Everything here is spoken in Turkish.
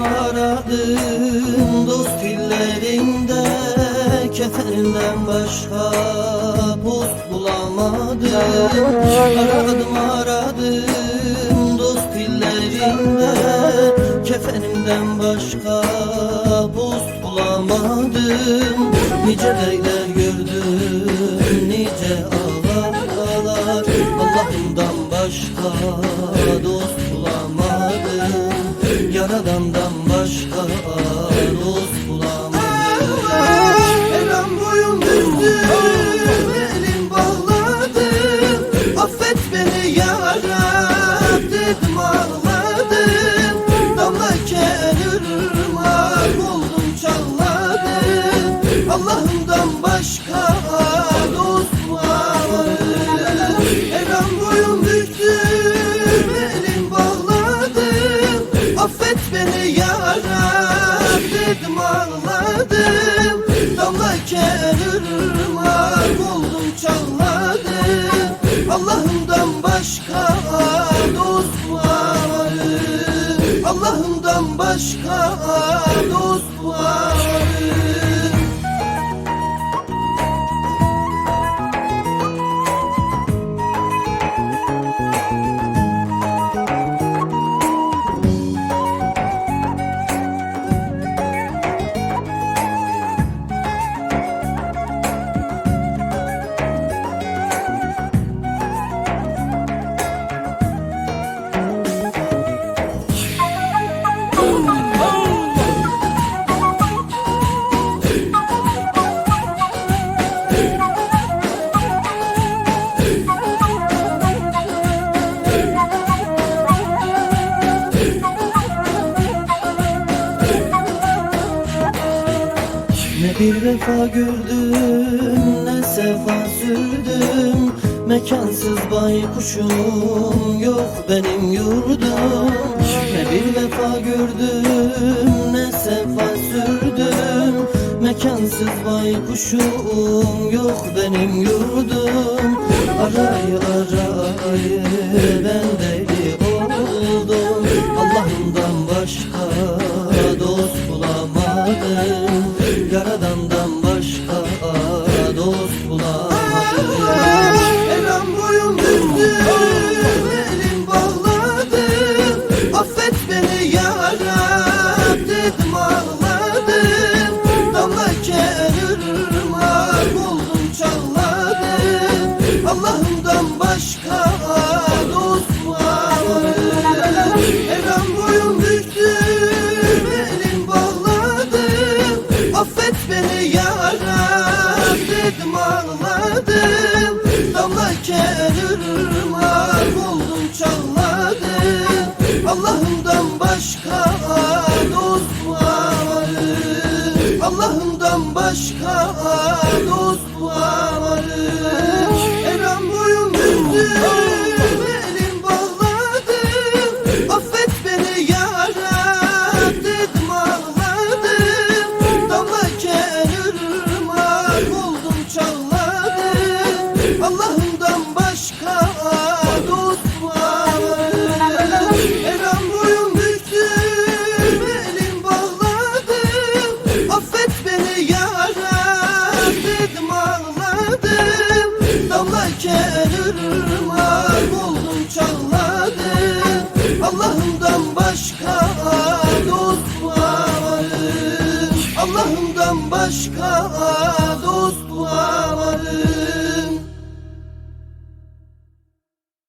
aradım dost illerinde Kefeninden başka post bulamadım. Aradım aradım dost illerinde Kefenimden başka post bulamadım. Nice beyler gördüm nice ağlar ağlar Allah'ımdan başka beni yarab dedim ağladım Damlarken ırmak oldum çağladım Allah'ımdan başka Allah'ımdan başka dost var. Allah'ımdan başka bir vefa gördüm ne sefa sürdüm. Mekansız baykuşum yok benim yurdum. Ne bir vefa gördüm ne sefa sürdüm. Mekansız baykuşum yok benim yurdum. Arayı arayı ben yarab dedim ağladım Damlarken ırmak oldum Allah'ımdan başka dost var Elem boyun büktü elim bağladı Affet beni yarab dedim ağladım. Damlarken ırmak oldum çağladım Allah'ımdan başka dost var. Allah'ımdan başka Damlarken ırmak oldum çağladım. Allah'ımdan başka dost var Allah'ımdan başka